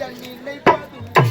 என்னை பதும்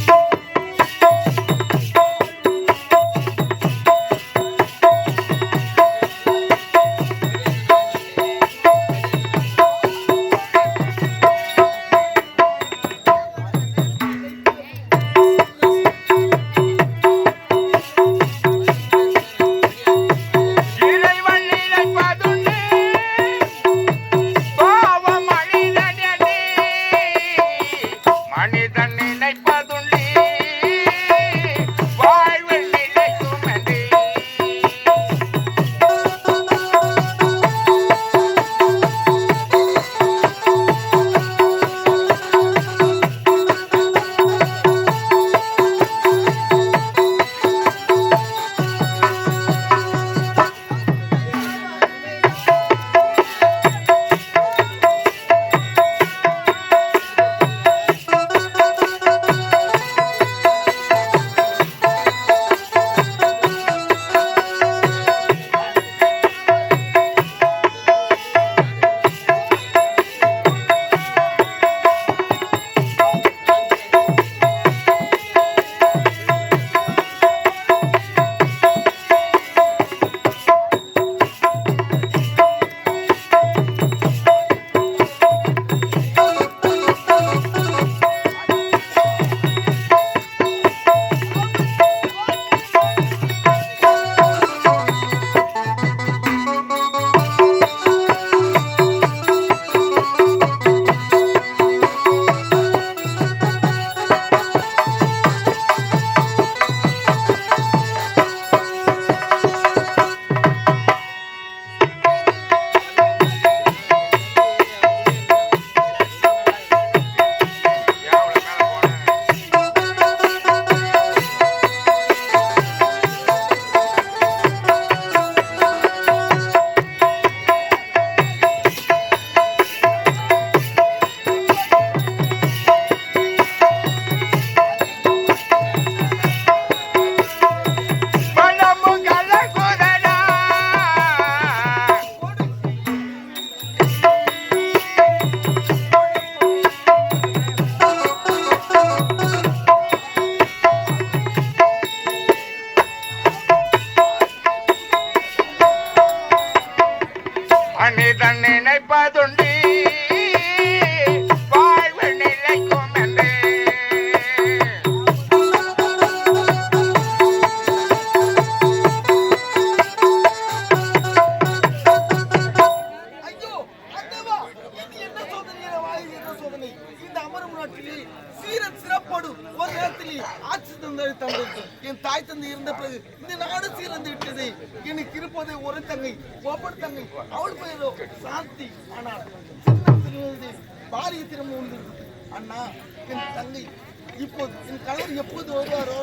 இப்போது என் கணவர் எப்போது வருவாரோ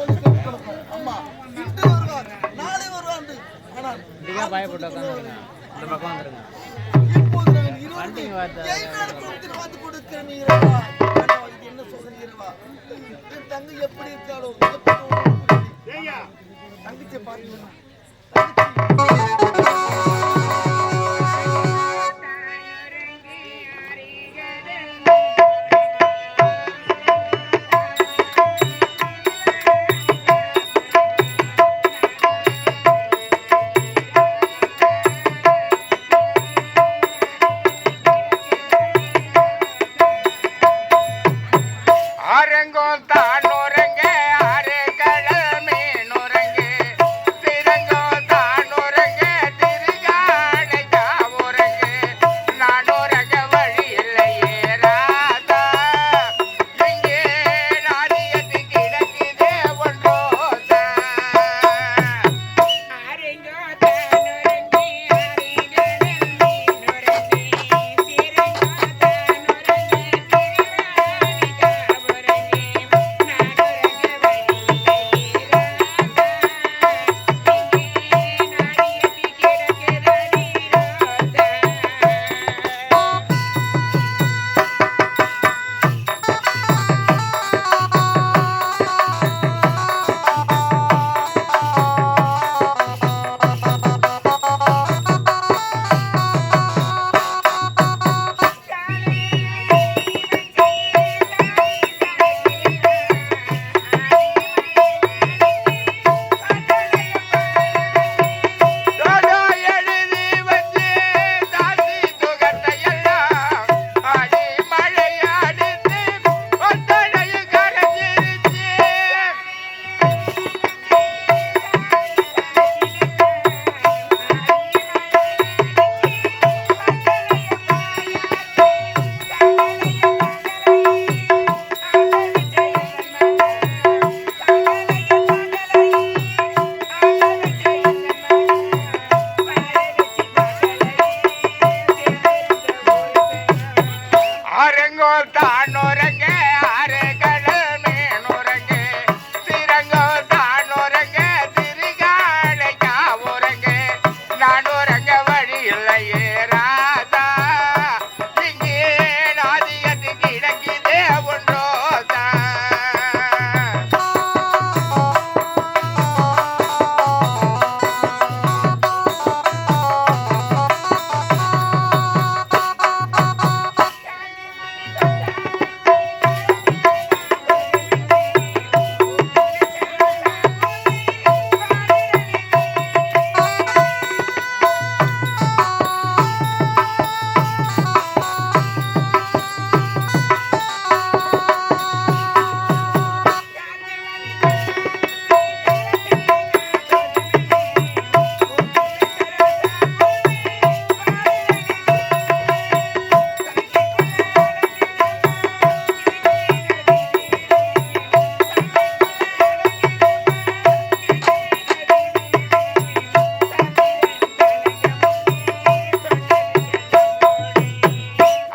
கொடுக்கும் அம்மா இன்று வருவார். நாளை வருவார். ஆனால் பயப்பட்ட உட்காந்துருங்க இந்த பக்கம் வந்துருங்க. இப்போது நான் இருபது ஏழு கொடுக்கிறேன் என்ன சொல்றேன் என் தங்கை எப்படி இருக்காளோ எப்படி தங்கச்சியை பாருங்க தங்கச்சி செங்கோல் தான் உறங்க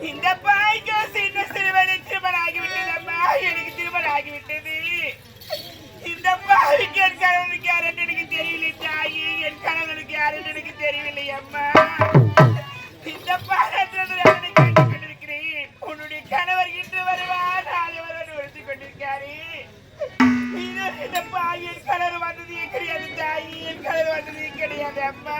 இந்த பாய்க்கு சின்ன சிறுவனை திருமணம் ஆகிவிட்டது அம்மா எனக்கு திருமணம் ஆகிவிட்டது இந்த பாய்க்கு என் கணவனுக்கு யாருன்னு எனக்கு தெரியவில்லை தாயி. என் கணவனுக்கு யாருன்னு எனக்கு தெரியவில்லை அம்மா. இந்த பாடத்தில் அவனை கேட்டுக்கொண்டிருக்கிறேன் உன்னுடைய கணவர் இன்று வருவார் நாளை வருவார் உறுதி கொண்டிருக்காரு. இந்த பாய் என் கலர் வந்தது கிடையாது தாயி. என் கலர் வந்தது கிடையாது அம்மா.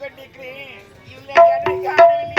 கொண்டிருக்கிறேன் இல்லை.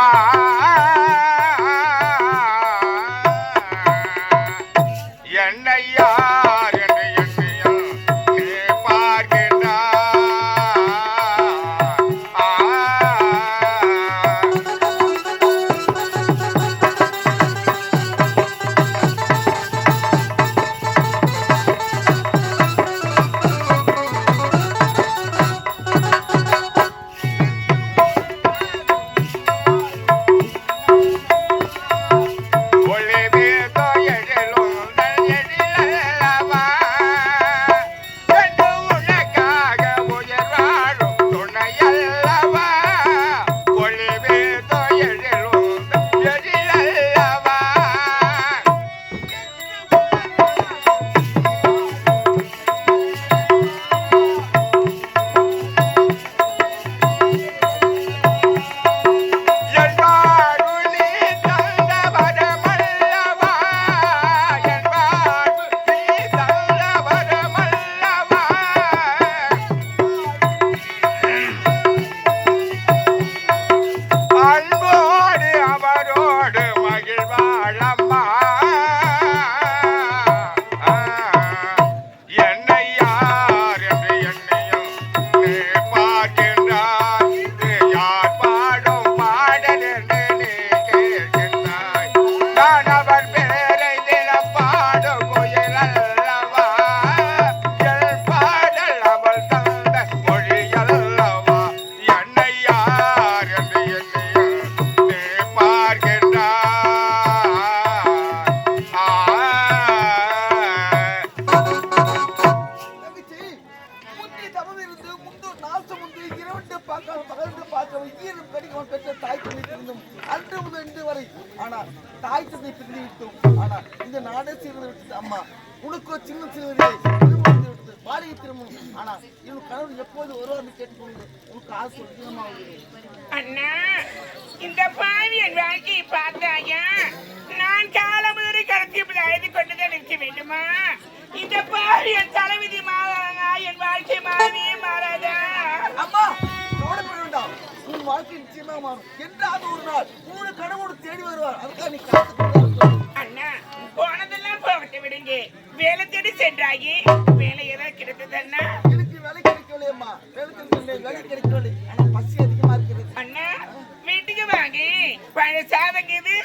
মা இன்று வரை. ஆனால் தாய் தந்தை பிரிந்து விட்டோம் ஆனால் இந்த நாடே சேர்ந்து விட்டது அம்மா உனக்கோ சின்ன சிறுவர்களே பாரிய திருமணம் ஆனா இவன் கணவன் எப்போது வருவார்னு கேட்டுக்கொண்டு உனக்கு ஆசை அதிகமா அண்ணா இந்த பாவியன் வாழ்க்கையை பார்த்தாயா? நான் காலம் முதல் கடத்தியப்பது அழுது கொண்டுதான் நிற்க வேண்டுமா? இந்த பாவியன் தலைவிதி மாறானா என் வாழ்க்கை மாறியே மாறாதா? வாழ்க்கை நிச்சயமா மாறும் என்றாவது ஒரு நாள் உன்னோட கணவனோடு தேடி வருவார். அதுக்காக நீ காத்துக்கொண்டு அண்ணா போனதெல்லாம் போகட்டு விடுங்க. வேலை தேடி சென்றாயே. வேலை ஏதாவது கிடைத்தது அண்ணா. எனக்கு வேலை கிடைக்கவில்லையம்மா வேலை கிடைக்கவில்லை வேலை கிடைக்கவில்லை. ஆனா பசி அதிகமா இருக்கிறது அண்ணா வீட்டுக்கு வாங்க. பழைய சாதம் இது